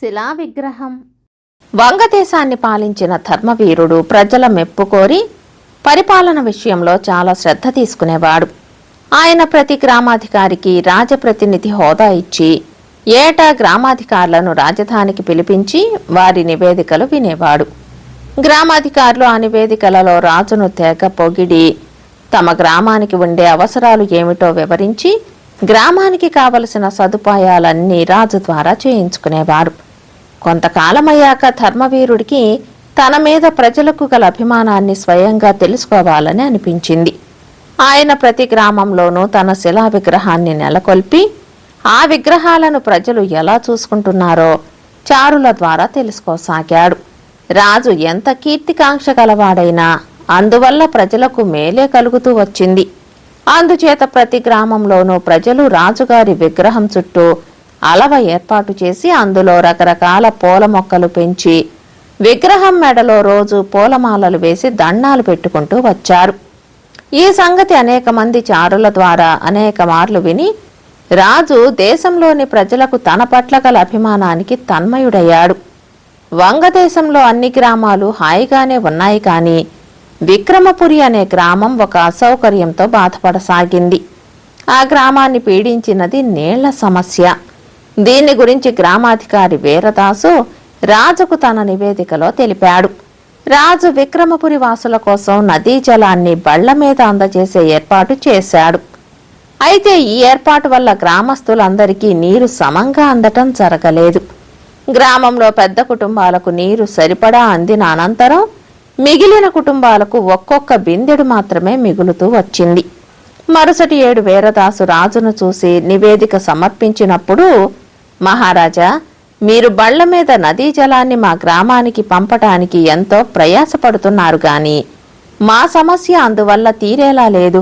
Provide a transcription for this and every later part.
శిలా విగ్రహం వంగదేశాన్ని పాలించిన ధర్మవీరుడు ప్రజల మెప్పు కోరి పరిపాలన విషయంలో చాలా శ్రద్ధ తీసుకునేవాడు. ఆయన ప్రతి గ్రామాధికారికి రాజప్రతినిధి హోదా ఇచ్చి ఏటా గ్రామాధికారులను రాజధానికి పిలిపించి వారి నివేదికలు వినేవాడు. గ్రామాధికారులు ఆ నివేదికలలో రాజును తెగ పొగిడి తమ గ్రామానికి ఉండే అవసరాలు ఏమిటో వివరించి గ్రామానికి కావలసిన సదుపాయాలన్నీ రాజు ద్వారా చేయించుకునేవారు. కొంతకాలమయ్యాక ధర్మవీరుడికి తన మీద ప్రజలకు గల అభిమానాన్ని స్వయంగా తెలుసుకోవాలని అనిపించింది. ఆయన ప్రతి గ్రామంలోనూ తన శిలా విగ్రహాన్ని నెలకొల్పి ఆ విగ్రహాలను ప్రజలు ఎలా చూసుకుంటున్నారో చారుల ద్వారా తెలుసుకోసాగాడు. రాజు ఎంత కీర్తికాంక్ష గలవాడైనా అందువల్ల ప్రజలకు మేలే కలుగుతూ వచ్చింది. అందుచేత ప్రతి గ్రామంలోనూ ప్రజలు రాజుగారి విగ్రహం చుట్టూ అలవ ఏర్పాటు చేసి అందులో రకరకాల పూల మొక్కలు పెంచి విగ్రహం మెడలో రోజు పూలమాలలు వేసి దండాలు పెట్టుకుంటూ వచ్చారు. ఈ సంగతి అనేక మంది చారుల ద్వారా అనేక మార్లు విని రాజు దేశంలోని ప్రజలకు తన పట్ల గల అభిమానానికి తన్మయుడయ్యాడు. వంగదేశంలో అన్ని గ్రామాలు హాయిగానే ఉన్నాయి కానీ విక్రమపురి అనే గ్రామం ఒక అసౌకర్యంతో బాధపడసాగింది. ఆ గ్రామాన్ని పీడించినది నీళ్ళ సమస్య. దీని గురించి గ్రామాధికారి వీరదాసు రాజుకు తన నివేదికలో తెలిపాడు. రాజు విక్రమపురి వాసుల కోసం నదీ జలాన్ని బళ్ళ మీద అందజేసే ఏర్పాటు చేశాడు. అయితే ఈ ఏర్పాటు వల్ల గ్రామస్తులందరికీ నీరు సమంగా అందటం జరగలేదు. గ్రామంలో పెద్ద కుటుంబాలకు నీరు సరిపడా అందిన అనంతరం మిగిలిన కుటుంబాలకు ఒక్కొక్క బిందెడు మాత్రమే మిగులుతూ వచ్చింది. మరుసటి ఏడు వీరదాసు రాజును చూసి నివేదిక సమర్పించినప్పుడు మహారాజా మీరు బళ్ళ మీద నదీ జలాన్ని మా గ్రామానికి పంపటానికి ఎంతో ప్రయాసపడుతున్నారు గాని మా సమస్య అందువల్ల తీరేలా లేదు.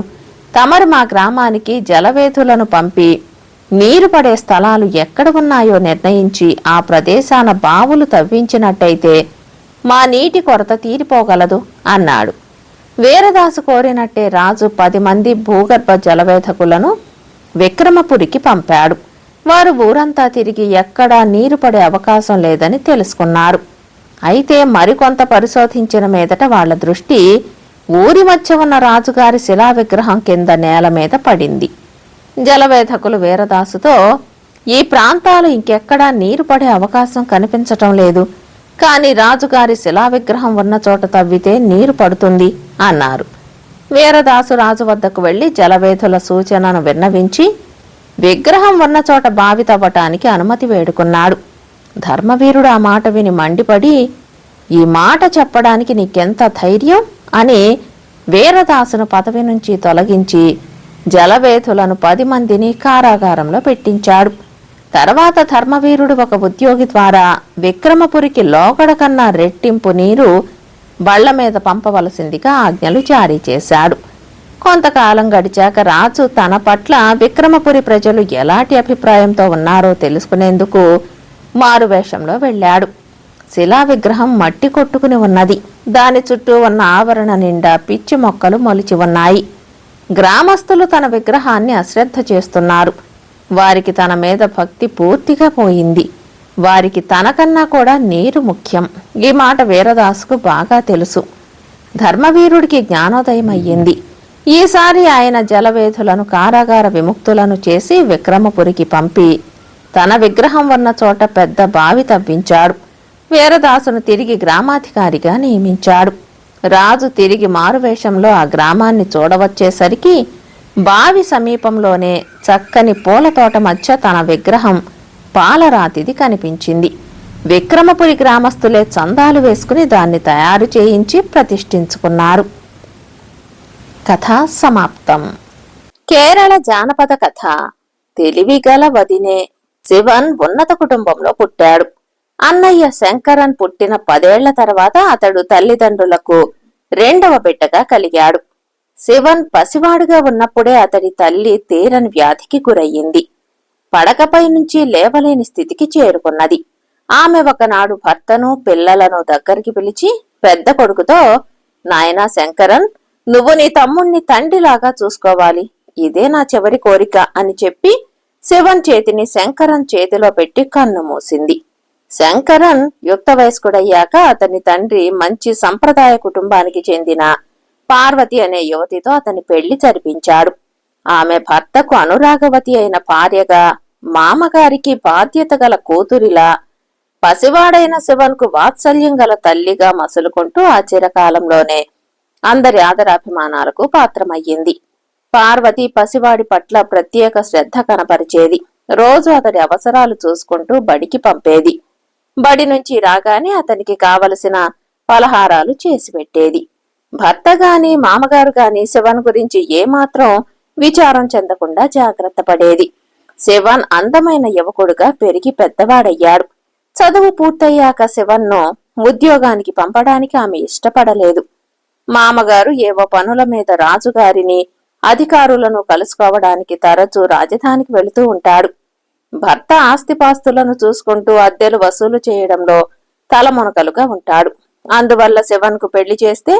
తమరు మా గ్రామానికి జలవేధులను పంపి నీరు పడే స్థలాలు ఎక్కడ ఉన్నాయో నిర్ణయించి ఆ ప్రదేశాన బావులు తవ్వించినట్టయితే మా నీటి కొరత తీరిపోగలదు అన్నాడు. వీరదాసు కోరినట్టే రాజు పది మంది భూగర్భ జలవేధకులను విక్రమపురికి పంపాడు. వారు ఊరంతా తిరిగి ఎక్కడా నీరు పడే అవకాశం లేదని తెలుసుకున్నారు. అయితే మరికొంత పరిశోధించిన మీదట వాళ్ళ దృష్టి ఊరి మధ్య ఉన్న రాజుగారి శిలా విగ్రహం కింద నేల మీద పడింది. జలవేధకులు వీరదాసుతో ఈ ప్రాంతాలు ఇంకెక్కడా నీరు పడే అవకాశం కనిపించటం లేదు. కాని రాజుగారి శిలా విగ్రహం ఉన్న చోట తవ్వితే నీరు పడుతుంది అన్నారు. వీరదాసు రాజు వద్దకు వెళ్ళి జలవేధుల సూచనను విన్నవించి విగ్రహం ఉన్న చోట బావి తవ్వటానికి అనుమతి వేడుకున్నాడు. ధర్మవీరుడు ఆ మాట విని మండిపడి ఈ మాట చెప్పడానికి నీకెంత ధైర్యం? అని వీరదాసును పదవి నుంచి తొలగించి జలవేధులను పది మందిని కారాగారంలో పెట్టించాడు. తర్వాత ధర్మవీరుడు ఒక ఉద్యోగి ద్వారా విక్రమపురికి లోగడ కన్నా రెట్టింపు నీరు బళ్ళ మీద పంపవలసిందిగా ఆజ్ఞలు జారీ చేశాడు. కొంతకాలం గడిచాక రాజు తన పట్ల విక్రమపురి ప్రజలు ఎలాంటి అభిప్రాయంతో ఉన్నారో తెలుసుకునేందుకు మారువేషంలో వెళ్ళాడు. శిలా విగ్రహం మట్టి కొట్టుకుని ఉన్నది. దాని చుట్టూ ఉన్న ఆవరణ నిండా పిచ్చి మొక్కలు మొలిచి ఉన్నాయి. గ్రామస్తులు తన విగ్రహాన్ని అశ్రద్ధ చేస్తున్నారు. వారికి తన మీద భక్తి పూర్తిగా పోయింది. వారికి తనకన్నా కూడా నీరు ముఖ్యం. ఈ మాట వీరదాసుకు బాగా తెలుసు. ధర్మవీరుడికి జ్ఞానోదయం అయ్యింది ఈసారి ఆయన జలవేధులను కారాగార విముక్తులను చేసి విక్రమపురికి పంపి తన విగ్రహం ఉన్న చోట పెద్ద బావి తవ్వించాడు. వీరదాసును తిరిగి గ్రామాధికారిగా నియమించాడు. రాజు తిరిగి మారువేషంలో ఆ గ్రామాన్ని చూడవచ్చేసరికి బావి సమీపంలోనే చక్కని పూలతోట మధ్య తన విగ్రహం పాలరాతిది కనిపించింది. విక్రమపురి గ్రామస్తులే చందాలు వేసుకుని దాన్ని తయారు చేయించి ప్రతిష్ఠించుకున్నారు. కథ సమాప్తం. కేరళ జానపద కథ తెలివిగల వదినే శివన్ ఉన్నత కుటుంబంలో పుట్టాడు. అన్నయ్య శంకరన్ పుట్టిన పదేళ్ళ తర్వాత అతడు తల్లిదండ్రులకు రెండవ బిడ్డగా కలిగాడు. శివన్ పసివాడుగా ఉన్నప్పుడే అతడి తల్లి తీరని వ్యాధికి గురయ్యింది. పడకపై నుంచి లేవలేని స్థితికి చేరుకున్నది. ఆమె ఒకనాడు భర్తను పిల్లలను దగ్గరికి పిలిచి పెద్ద కొడుకుతో నాయనా శంకరన్ నువ్వు నీ తమ్ముణ్ణి తండ్రిలాగా చూసుకోవాలి. ఇదే నా చివరి కోరిక అని చెప్పి శివన్ చేతిని శంకరన్ చేతిలో పెట్టి కన్ను మూసింది. శంకరన్ యుక్త వయస్కుడయ్యాక అతని తండ్రి మంచి సంప్రదాయ కుటుంబానికి చెందిన పార్వతి అనే యువతితో అతని పెళ్ళి జరిపించాడు. ఆమె భర్తకు అనురాగవతి అయిన భార్యగా మామగారికి బాధ్యత గల కూతురిలా పసివాడైన శివన్కు వాత్సల్యం గల తల్లిగా మసులుకుంటూ ఆ చిరకాలంలోనే అందరి ఆదరాభిమానాలకు పాత్రమయ్యింది. పార్వతి పసివాడి పట్ల ప్రత్యేక శ్రద్ధ కనపరిచేది. రోజు అతడి అవసరాలు చూసుకుంటూ బడికి పంపేది. బడి నుంచి రాగానే అతనికి కావలసిన పలహారాలు చేసి పెట్టేది. భర్త గాని మామగారు గాని శివన్ గురించి ఏమాత్రం విచారం చెందకుండా జాగ్రత్త పడేది. శివన్ అందమైన యువకుడుగా పెరిగి పెద్దవాడయ్యాడు చదువు పూర్తయ్యాక శివన్ను ఉద్యోగానికి పంపడానికి ఆమె ఇష్టపడలేదు. మామగారు ఏవో పనుల మీద రాజుగారిని అధికారులను కలుసుకోవడానికి తరచూ రాజధానికి వెళుతూ ఉంటాడు. భర్త ఆస్తిపాస్తులను చూసుకుంటూ అద్దెలు వసూలు చేయడంలో తలమునకలుగా ఉంటాడు. అందువల్ల శివన్కు పెళ్ళి చేస్తే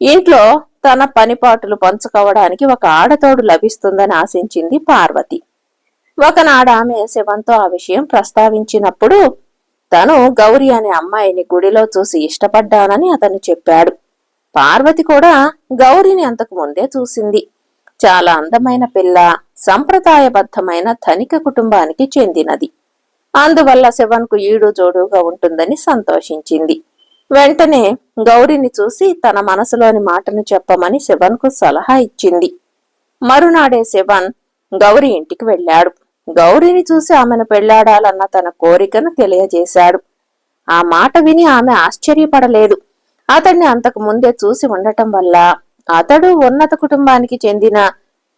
ఇంట్లో తన పనిపాటులు పంచుకోవడానికి ఒక ఆడతోడు లభిస్తుందని ఆశించింది పార్వతి. ఒకనాడు ఆమె శివంతో ఆ విషయం ప్రస్తావించినప్పుడు తను గౌరీ అనే అమ్మాయిని గుడిలో చూసి ఇష్టపడ్డానని అతను చెప్పాడు. పార్వతి కూడా గౌరిని అంతకు ముందే చూసింది. చాలా అందమైన పిల్ల సంప్రదాయబద్ధమైన ధనిక కుటుంబానికి చెందినది. అందువల్ల శివన్కు ఈడు జోడుగా ఉంటుందని సంతోషించింది. వెంటనే గౌరిని చూసి తన మనసులోని మాటను చెప్పమని శివన్కు సలహా ఇచ్చింది. మరునాడే శివన్ గౌరి ఇంటికి వెళ్ళాడు. గౌరిని చూసి ఆమెను పెళ్ళాడాలన్న తన కోరికను తెలియజేశాడు. ఆ మాట విని ఆమె ఆశ్చర్యపడలేదు. అతన్ని అంతకు ముందే చూసి ఉండటం వల్ల అతడు ఉన్నత కుటుంబానికి చెందిన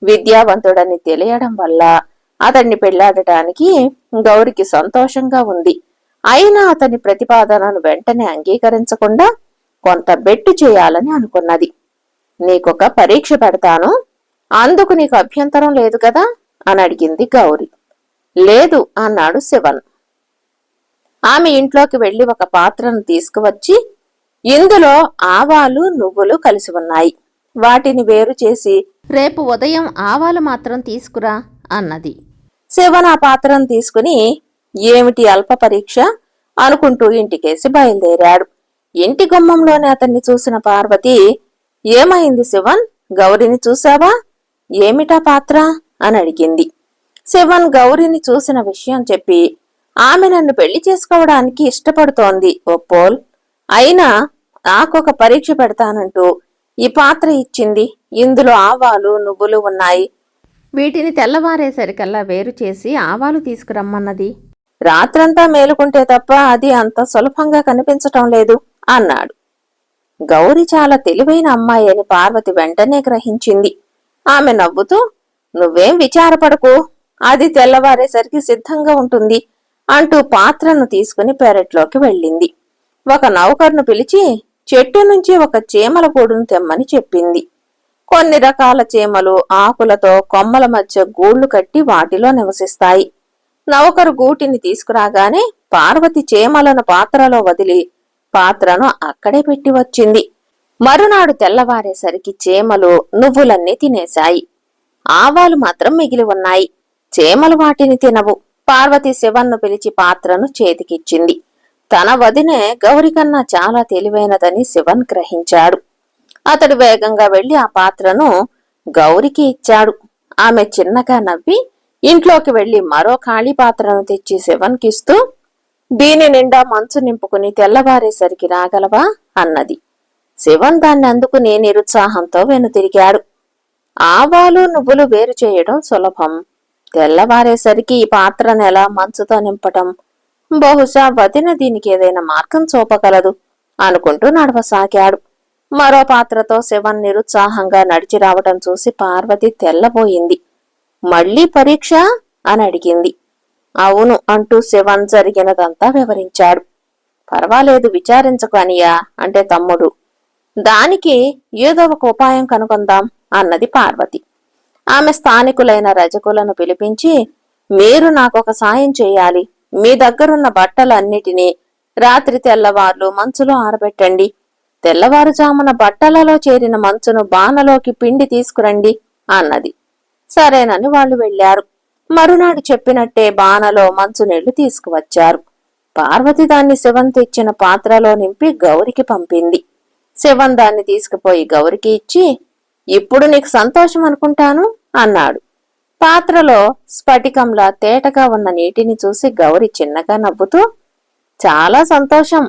విద్యావంతుడని తెలియడం వల్ల అతన్ని పెళ్ళాడటానికి గౌరికి సంతోషంగా ఉంది. అయినా అతని ప్రతిపాదనను వెంటనే అంగీకరించకుండా కొంత బెట్టు చేయాలని అనుకున్నది. నీకొక పరీక్ష పెడతాను. అందుకు నీకు అభ్యంతరం లేదు కదా? అని అడిగింది గౌరి. లేదు అన్నాడు శివన్. ఆమె ఇంట్లోకి వెళ్ళి ఒక పాత్రను తీసుకువచ్చి ఇందులో ఆవాలు నువ్వులు కలిసి ఉన్నాయి. వాటిని వేరు చేసి రేపు ఉదయం ఆవాలు మాత్రం తీసుకురా అన్నది. శివన్ ఆ పాత్రను తీసుకుని ఏమిటి అల్ప పరీక్ష? అనుకుంటూ ఇంటికేసి బయలుదేరాడు. ఇంటి గుమ్మంలోనే అతన్ని చూసిన పార్వతి ఏమైంది శివన్? గౌరిని చూసావా ఏమిటా పాత్ర? అని అడిగింది. శివన్ గౌరిని చూసిన విషయం చెప్పి ఆమె నన్ను పెళ్ళి చేసుకోవడానికి ఇష్టపడుతోంది ఒప్పోల్ అయినా నాకొక పరీక్ష పెడతానంటూ ఈ పాత్ర ఇచ్చింది. ఇందులో ఆవాలు నువ్వులు ఉన్నాయి. వీటిని తెల్లవారేసరికల్లా వేరు చేసి ఆవాలు తీసుకురమ్మన్నది. రాత్రంతా మేలుకుంటే తప్ప అది అంత సులభంగా కనిపించటం లేదు అన్నాడు. గౌరి చాలా తెలివైన అమ్మాయి అని పార్వతి వెంటనే గ్రహించింది. ఆమె నవ్వుతూ నువ్వేం విచారపడకు. అది తెల్లవారేసరికి సిద్ధంగా ఉంటుంది అంటూ పాత్రను తీసుకుని పెరట్లోకి వెళ్ళింది. ఒక నౌకర్ను పిలిచి చెట్టు నుంచి ఒక చీమల గూడును తెమ్మని చెప్పింది. కొన్ని రకాల చీమలు ఆకులతో కొమ్మల మధ్య గూళ్ళు కట్టి వాటిలో నివసిస్తాయి. నౌకరు గూటిని తీసుకురాగానే పార్వతి చీమలను పాత్రలో వదిలి పాత్రను అక్కడే పెట్టి వచ్చింది. మరునాడు తెల్లవారేసరికి చీమలు నువ్వులన్నీ తినేశాయి. ఆవాలు మాత్రం మిగిలి ఉన్నాయి. చీమలు వాటిని తినవు. పార్వతి శివన్ను పిలిచి పాత్రను చేతికిచ్చింది. తన వదినే గౌరి కన్నా చాలా తెలివైనదని శివన్ గ్రహించాడు. అతడు వేగంగా వెళ్ళి ఆ పాత్రను గౌరికి ఇచ్చాడు. ఆమె చిన్నగా నవ్వి ఇంట్లోకి వెళ్ళి మరో ఖాళీ పాత్రను తెచ్చి శివన్కిస్తూ దీని నిండా మంచు నింపుకుని తెల్లవారేసరికి రాగలవా? అన్నది. శివన్ దాన్ని అందుకుని నిరుత్సాహంతో వెనుతిరిగాడు. ఆవాలు నువ్వులు వేరు చేయడం సులభం. తెల్లవారేసరికి ఈ పాత్రను ఎలా మంచుతో నింపటం? బహుశా వదిన దీనికి ఏదైనా మార్గం చూపగలదు అనుకుంటూ నడవసాగాడు. మరో పాత్రతో శివన్ నిరుత్సాహంగా నడిచి రావటం చూసి పార్వతి తెల్లబోయింది. మళ్ళీ పరీక్ష? అని అడిగింది. అవును అంటూ శివన్ జరిగినదంతా వివరించాడు. పర్వాలేదు విచారించకు అనియా అంటే తమ్ముడు. దానికి ఏదో ఒక ఉపాయం కనుగొందాం అన్నది పార్వతి. ఆమె స్థానికులైన రజకులను పిలిపించి మీరు నాకొక సాయం చేయాలి. మీ దగ్గరున్న బట్టలన్నిటినీ రాత్రి తెల్లవార్లు మంచులో ఆరబెట్టండి. తెల్లవారుజామున బట్టలలో చేరిన మంచును బాణలోకి పిండి తీసుకురండి అన్నది. సరేనని వాళ్ళు వెళ్ళారు మరునాడు చెప్పినట్టే బాణలో మంచు నీళ్ళు తీసుకువచ్చారు. పార్వతి దాన్ని శివన్ తెచ్చిన పాత్రలో నింపి గౌరికి పంపింది. శివన్ దాన్ని తీసుకుపోయి గౌరికి ఇచ్చి ఇప్పుడు నీకు సంతోషం అనుకుంటాను అన్నాడు. పాత్రలో స్ఫటికంలా తేటగా ఉన్న నీటిని చూసి గౌరి చిన్నగా నవ్వుతూ చాలా సంతోషం.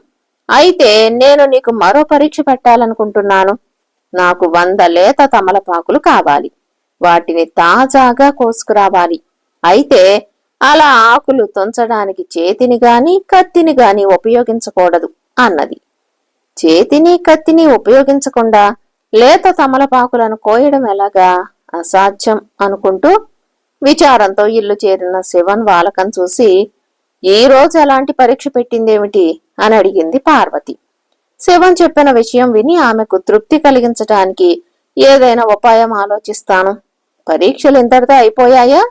అయితే నేను నీకు మరో పరీక్ష పెట్టాలనుకుంటున్నాను. నాకు వంద లేత తమలపాకులు కావాలి. వాటిని తాజాగా కోసుకురావాలి. అయితే అలా ఆకులు తుంచడానికి చేతిని గాని కత్తిని గాని ఉపయోగించకూడదు అన్నది. చేతిని కత్తిని ఉపయోగించకుండా లేత తమలపాకులను కోయడం ఎలాగా? అసాధ్యం అనుకుంటూ విచారంతో ఇల్లు చేరిన శివన్ వాలకం చూసి ఈ రోజు ఎలాంటి పరీక్ష పెట్టిందేమిటి? అని అడిగింది పార్వతి. శివన్ చెప్పిన విషయం విని ఆమెకు తృప్తి కలిగించటానికి ఏదైనా ఉపాయం ఆలోచిస్తాను. పరీక్షలు ఇంతటితో అయిపోయాయా?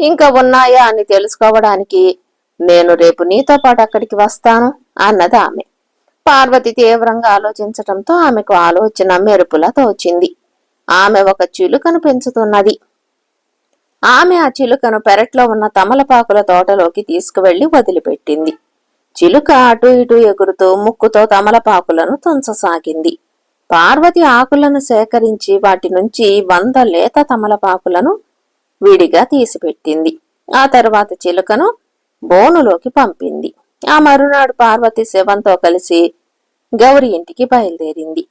ఇంకా ఉన్నాయా అని తెలుసుకోవడానికి నేను రేపు నీతో పాటు అక్కడికి వస్తాను అన్నది ఆమె. పార్వతి తీవ్రంగా ఆలోచించటంతో ఆమెకు ఆలోచన మెరుపులా తోచింది. ఆమె ఒక చిలుకను పెంచుతున్నది. ఆమె ఆ చిలుకను పెరట్లో ఉన్న తమలపాకుల తోటలోకి తీసుకువెళ్ళి వదిలిపెట్టింది. చిలుక అటు ఇటు ఎగురుతూ ముక్కుతో తమలపాకులను తుంచసాగింది. పార్వతి ఆకులను సేకరించి వాటి నుంచి వంద లేత తమలపాకులను విడిగా తీసిపెట్టింది. ఆ తరువాత చిలుకను బోనులోకి పంపింది. ఆ మరునాడు పార్వతి శివంతో కలిసి గౌరి ఇంటికి బయలుదేరింది.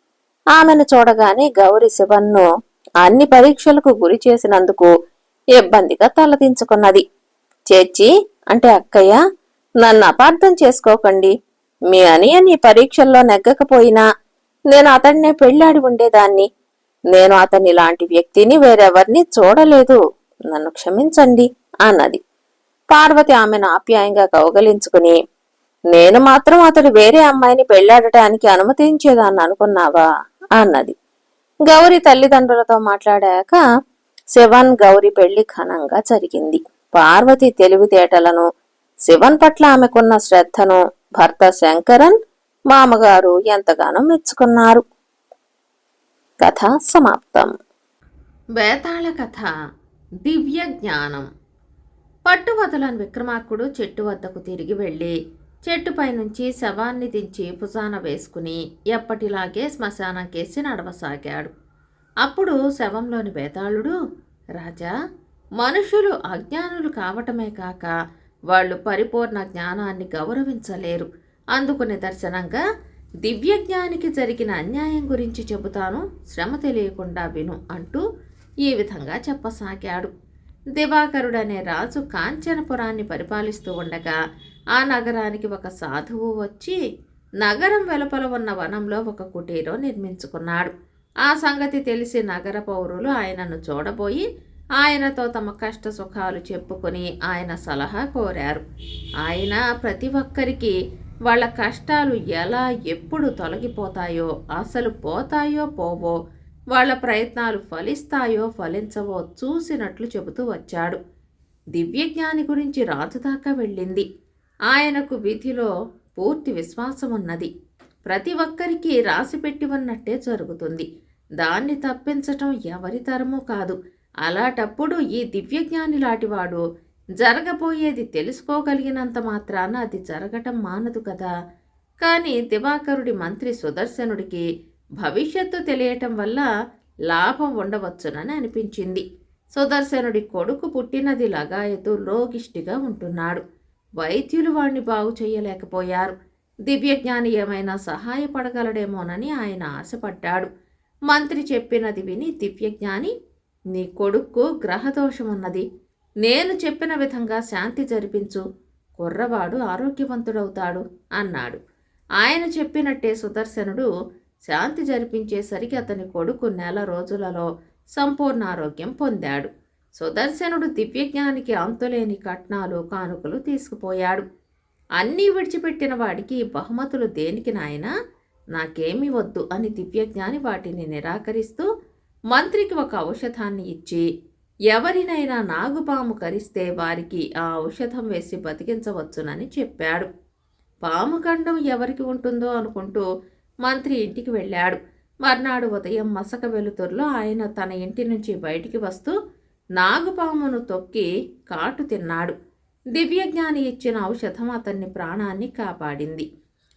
ఆమెను చూడగానే గౌరి శివన్ను అన్ని పరీక్షలకు గురి చేసినందుకు ఇబ్బందిగా తలదించుకున్నది. చేర్చి అంటే అక్కయ్య నన్ను అపార్థం చేసుకోకండి. మీ అనియ నీ పరీక్షల్లో నెగ్గకపోయినా నేను అతన్నే పెళ్ళాడి ఉండేదాన్ని. నేను అతని లాంటి వ్యక్తిని వేరెవరిని చూడలేదు. నన్ను క్షమించండి అన్నది. పార్వతి ఆమెను ఆప్యాయంగా కౌగలించుకుని నేను మాత్రం అతడు వేరే అమ్మాయిని పెళ్ళాడటానికి అనుమతించేదాన్ని అనుకున్నావా? అన్నది. గౌరి తల్లిదండ్రులతో మాట్లాడాక శివన్ గౌరి పెళ్ళి ఘనంగా జరిగింది. పార్వతి తెలివితేటలను శివన్ పట్ల ఆమెకున్న శ్రద్ధను భర్త శంకరన్ మామగారు ఎంతగానో మెచ్చుకున్నారు. కథ సమాప్తం. బేతాళ కథ దివ్య జ్ఞానం. పట్టువదలని విక్రమార్కుడు చెట్టు వద్దకు తిరిగి వెళ్ళి చెట్టుపై నుంచి శవాన్ని దించి భుజాన వేసుకుని ఎప్పటిలాగే శ్మశానం కేసి నడవసాగాడు. అప్పుడు శవంలోని బేతాళుడు రాజా మనుషులు అజ్ఞానులు కావటమే కాక వాళ్ళు పరిపూర్ణ జ్ఞానాన్ని గౌరవించలేరు. అందుకు నిదర్శనంగా దివ్యజ్ఞానికి జరిగిన అన్యాయం గురించి చెబుతాను. శ్రమ తెలియకుండా విను అంటూ ఈ విధంగా చెప్పసాగాడు. దివాకరుడనే రాజు కాంచనపురాన్ని పరిపాలిస్తూ ఉండగా ఆ నగరానికి ఒక సాధువు వచ్చి నగరం వెలుపల ఉన్న వనంలో ఒక కుటీరం నిర్మించుకున్నాడు. ఆ సంగతి తెలిసి నగర పౌరులు ఆయనను చూడబోయి ఆయనతో తమ కష్ట సుఖాలు చెప్పుకొని ఆయన సలహా కోరారు. ఆయన ప్రతి ఒక్కరికి వాళ్ళ కష్టాలు ఎలా ఎప్పుడు తొలగిపోతాయో అసలు పోతాయో పోవో వాళ్ళ ప్రయత్నాలు ఫలిస్తాయో ఫలించవో చూసినట్లు చెబుతూ వచ్చాడు. దివ్యజ్ఞాని గురించి రాజు దాకా వెళ్ళింది. ఆయనకు విధిలో పూర్తి విశ్వాసం ఉన్నది ప్రతి ఒక్కరికి రాసిపెట్టి ఉన్నట్టే జరుగుతుంది. దాన్ని తప్పించటం ఎవరి తరమూ కాదు. అలాటప్పుడు ఈ దివ్యజ్ఞాని లాంటివాడు జరగబోయేది తెలుసుకోగలిగినంత మాత్రాన అది జరగటం మానదు కదా. కానీ దివాకరుడి మంత్రి సుదర్శనుడికి భవిష్యత్తు తెలియటం వల్ల లాభం ఉండవచ్చునని అనిపించింది. సుదర్శనుడి కొడుకు పుట్టినది లగాయతు లోగిష్టిగా ఉంటున్నాడు. వైద్యులు వాణ్ణి బాగు చేయలేకపోయారు. దివ్యజ్ఞాని ఏమైనా సహాయపడగలడేమోనని ఆయన ఆశపడ్డాడు. మంత్రి చెప్పినది విని దివ్యజ్ఞాని నీ కొడుక్కు గ్రహదోషమున్నది. నేను చెప్పిన విధంగా శాంతి జరిపించు. కుర్రవాడు ఆరోగ్యవంతుడవుతాడు అన్నాడు. ఆయన చెప్పినట్టే సుదర్శనుడు శాంతి జరిపించేసరికి అతని కొడుకు నెల రోజులలో సంపూర్ణ ఆరోగ్యం పొందాడు. సుదర్శనుడు దివ్యజ్ఞానికి అంతులేని కట్నాలు కానుకలు తీసుకుపోయాడు. అన్నీ విడిచిపెట్టిన వాడికి బహుమతులు దేనికి నాయనా? నాకేమీ వద్దు అని దివ్యజ్ఞాని వాటిని నిరాకరిస్తూ మంత్రికి ఒక ఔషధాన్ని ఇచ్చి ఎవరినైనా నాగుపాము కరిస్తే వారికి ఆ ఔషధం వేసి బతికించవచ్చునని చెప్పాడు. పాము గండం ఎవరికి ఉంటుందో అనుకుంటూ మంత్రి ఇంటికి వెళ్ళాడు. మర్నాడు ఉదయం మసక వెలుతురులో ఆయన తన ఇంటి నుంచి బయటికి వస్తూ నాగుపామును తొక్కి కాటు తిన్నాడు. దివ్యజ్ఞాని ఇచ్చిన ఔషధం అతన్ని ప్రాణాన్ని కాపాడింది.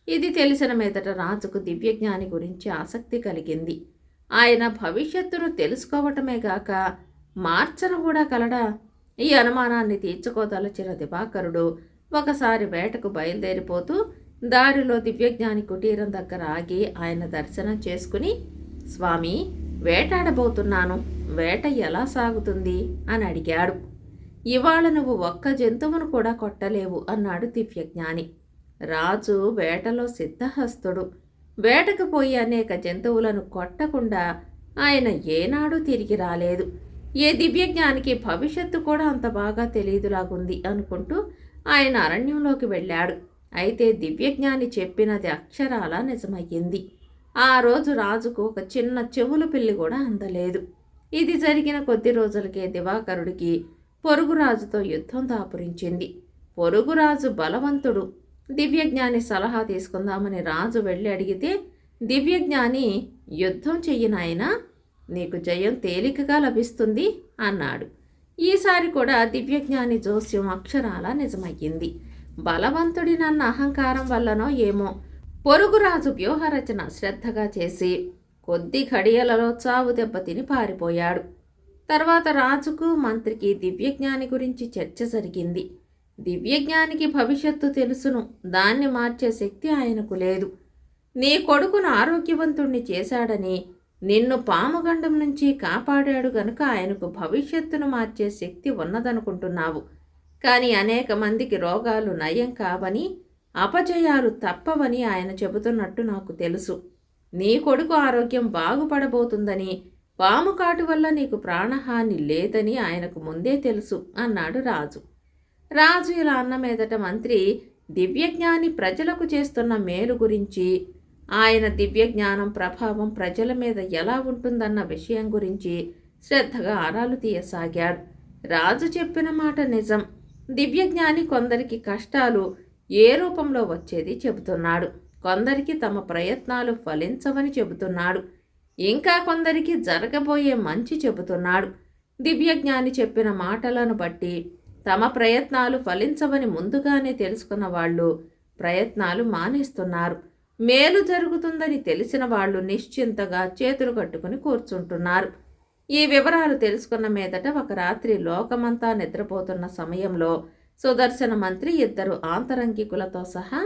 ఇది తెలిసిన మీదట రాజుకు దివ్యజ్ఞాని గురించి ఆసక్తి కలిగింది. ఆయన భవిష్యత్తును తెలుసుకోవటమే గాక మార్చను కూడా కలడా. ఈ అనుమానాన్ని తీర్చుకోదలచిన దివాకరుడు ఒకసారి వేటకు బయలుదేరిపోతూ దారిలో దివ్యజ్ఞాని కుటీరం దగ్గర ఆగి ఆయన దర్శనం చేసుకుని స్వామి వేటాడబోతున్నాను. వేట ఎలా సాగుతుంది? అని అడిగాడు. ఇవాళ నువ్వు ఒక్క జంతువును కూడా కొట్టలేవు అన్నాడు దివ్యజ్ఞాని రాజు వేటలో సిద్ధహస్తుడు. వేటకు పోయి అనేక జంతువులను కొట్టకుండా ఆయన ఏనాడు తిరిగి రాలేదు. ఏ దివ్యజ్ఞానికి భవిష్యత్తు కూడా అంత బాగా తెలియదులాగుంది అనుకుంటూ ఆయన అరణ్యంలోకి వెళ్ళాడు. అయితే దివ్యజ్ఞాని చెప్పినది అక్షరాల నిజమయ్యింది. ఆ రోజు రాజుకు ఒక చిన్న చెవుల పిల్లి కూడా అందలేదు. ఇది జరిగిన కొద్ది రోజులకే దివాకరుడికి పొరుగురాజుతో యుద్ధం దాపురించింది. పొరుగురాజు బలవంతుడు. దివ్యజ్ఞాని సలహా తీసుకుందామని రాజు వెళ్ళి అడిగితే దివ్యజ్ఞాని యుద్ధం చెయ్యినాయనా నీకు జయం తేలికగా లభిస్తుంది అన్నాడు. ఈసారి కూడా దివ్యజ్ఞాని జోస్యం అక్షరాల నిజమయ్యింది. బలవంతుడి నన్న అహంకారం వల్లనో ఏమో. పొరుగురాజు వ్యూహరచన శ్రద్ధగా చేసి కొద్ది ఘడియలలో చావు దెబ్బతిని పారిపోయాడు. తర్వాత రాజుకు మంత్రికి దివ్యజ్ఞాని గురించి చర్చ జరిగింది. దివ్యజ్ఞానికి భవిష్యత్తు తెలుసును. దాన్ని మార్చే శక్తి ఆయనకు లేదు. నీ కొడుకును ఆరోగ్యవంతుణ్ణి చేశాడని నిన్ను పాముగండం నుంచి కాపాడాడు గనుక ఆయనకు భవిష్యత్తును మార్చే శక్తి ఉన్నదనుకుంటున్నావు. కానీ అనేక మందికి రోగాలు నయం కావని అపజయాలు తప్పవని ఆయన చెబుతున్నట్టు నాకు తెలుసు. నీ కొడుకు ఆరోగ్యం బాగుపడబోతుందని పాము కాటు వల్ల నీకు ప్రాణహాని లేదని ఆయనకు ముందే తెలుసు అన్నాడు రాజు. రాజు ఇలా అన్న మీదట మంత్రి దివ్యజ్ఞాని ప్రజలకు చేస్తున్న మేలు గురించి ఆయన దివ్యజ్ఞానం ప్రభావం ప్రజల మీద ఎలా ఉంటుందన్న విషయం గురించి శ్రద్ధగా ఆరాలు తీయసాగాడు. రాజు చెప్పిన మాట నిజం. దివ్యజ్ఞాని కొందరికి కష్టాలు ఏ రూపంలో వచ్చేది చెబుతున్నాడు. కొందరికి తమ ప్రయత్నాలు ఫలించవని చెబుతున్నాడు. ఇంకా కొందరికి జరగబోయే మంచి చెబుతున్నాడు. దివ్యజ్ఞాని చెప్పిన మాటలను బట్టి తమ ప్రయత్నాలు ఫలించవని ముందుగానే తెలుసుకున్న వాళ్ళు ప్రయత్నాలు మానేస్తున్నారు. మేలు జరుగుతుందని తెలిసిన వాళ్ళు నిశ్చింతగా చేతులు కట్టుకుని కూర్చుంటున్నారు. ఈ వివరాలు తెలుసుకున్న మీదట ఒక రాత్రి లోకమంతా నిద్రపోతున్న సమయంలో సుదర్శన మంత్రి ఇద్దరు ఆంతరంగికులతో సహా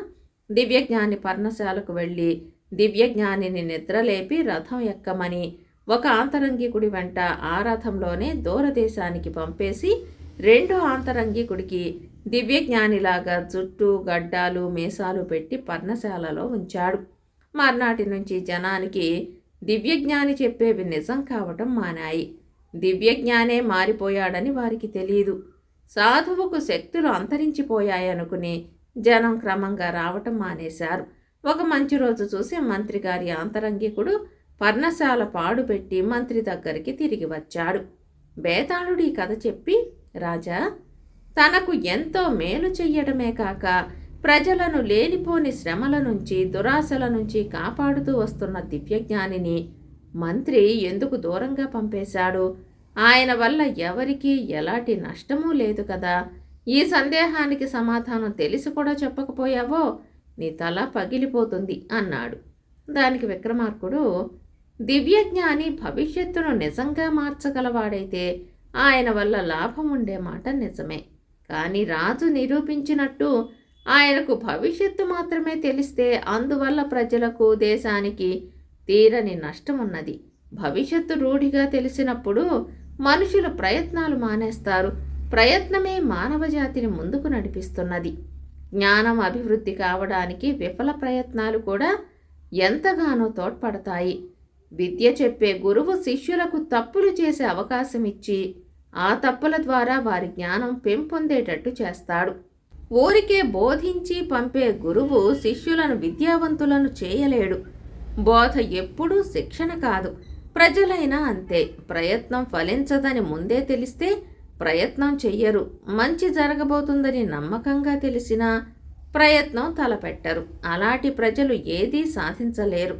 దివ్యజ్ఞాని పర్ణశాలకు వెళ్ళి దివ్యజ్ఞానిని నిద్రలేపి రథం ఎక్కమని ఒక ఆంతరంగికుడి వెంట ఆ రథంలోనే దూరదేశానికి పంపేసి రెండో ఆంతరంగికుడికి దివ్యజ్ఞానిలాగా జుట్టు గడ్డాలు మీసాలు పెట్టి పర్ణశాలలో ఉంచాడు. మర్నాటి నుంచి జనానికి దివ్యజ్ఞాని చెప్పేవి నిజం కావటం మానాయి. దివ్యజ్ఞానే మారిపోయాడని వారికి తెలియదు. సాధువుకు శక్తులు అంతరించిపోయాయనుకుని జనం క్రమంగా రావటం మానేశారు. ఒక మంచి రోజు చూసి మంత్రి గారి అంతరంగికుడు పర్ణశాల పాడుపెట్టి మంత్రి దగ్గరికి తిరిగి వచ్చాడు. బేతాళుడు ఈ కథ చెప్పి రాజా తనకు ఎంతో మేలు చెయ్యడమే కాక ప్రజలను లేనిపోని శ్రమల నుంచి దురాశల నుంచి కాపాడుతూ వస్తున్న దివ్యజ్ఞానిని మంత్రి ఎందుకు దూరంగా పంపేశాడు? ఆయన వల్ల ఎవరికీ ఎలాంటి నష్టమూ లేదు కదా. ఈ సందేహానికి సమాధానం తెలిసి కూడా చెప్పకపోయావో? నీ తల పగిలిపోతుంది అన్నాడు. దానికి విక్రమార్కుడు దివ్యజ్ఞాని భవిష్యత్తును నిజంగా మార్చగలవాడైతే ఆయన వల్ల లాభం ఉండే మాట నిజమే. కానీ రాజు నిరూపించినట్టు ఆయనకు భవిష్యత్తు మాత్రమే తెలిస్తే అందువల్ల ప్రజలకు దేశానికి తీరని నష్టం ఉన్నది భవిష్యత్తు రూఢిగా తెలిసినప్పుడు మనుషులు ప్రయత్నాలు మానేస్తారు. ప్రయత్నమే మానవ జాతిని ముందుకు నడిపిస్తున్నది. జ్ఞానం అభివృద్ధి కావడానికి విఫల ప్రయత్నాలు కూడా ఎంతగానో తోడ్పడతాయి. విద్య చెప్పే గురువు శిష్యులకు తప్పులు చేసే అవకాశం ఇచ్చి ఆ తప్పుల ద్వారా వారి జ్ఞానం పెంపొందేటట్టు చేస్తాడు. ఊరికే బోధించి పంపే గురువు శిష్యులను విద్యావంతులను చేయలేడు. బోధ ఎప్పుడూ శిక్షణ కాదు. ప్రజలైనా అంతే. ప్రయత్నం ఫలించదని ముందే తెలిస్తే ప్రయత్నం చెయ్యరు. మంచి జరగబోతుందని నమ్మకంగా తెలిసినా ప్రయత్నం తలపెట్టరు. అలాంటి ప్రజలు ఏదీ సాధించలేరు.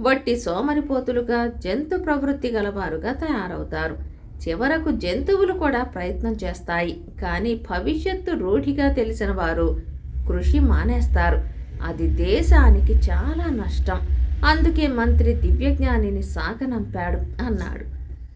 వట్టి సోమరిపోతులుగా జంతు ప్రవృత్తి గలవారుగా తయారవుతారు. చివరకు జంతువులు కూడా ప్రయత్నం చేస్తాయి. కానీ భవిష్యత్తు రూఢిగా తెలిసిన వారు కృషి మానేస్తారు. అది దేశానికి చాలా నష్టం. అందుకే మంత్రి దివ్యజ్ఞానిని సాగనంపాడు అన్నాడు.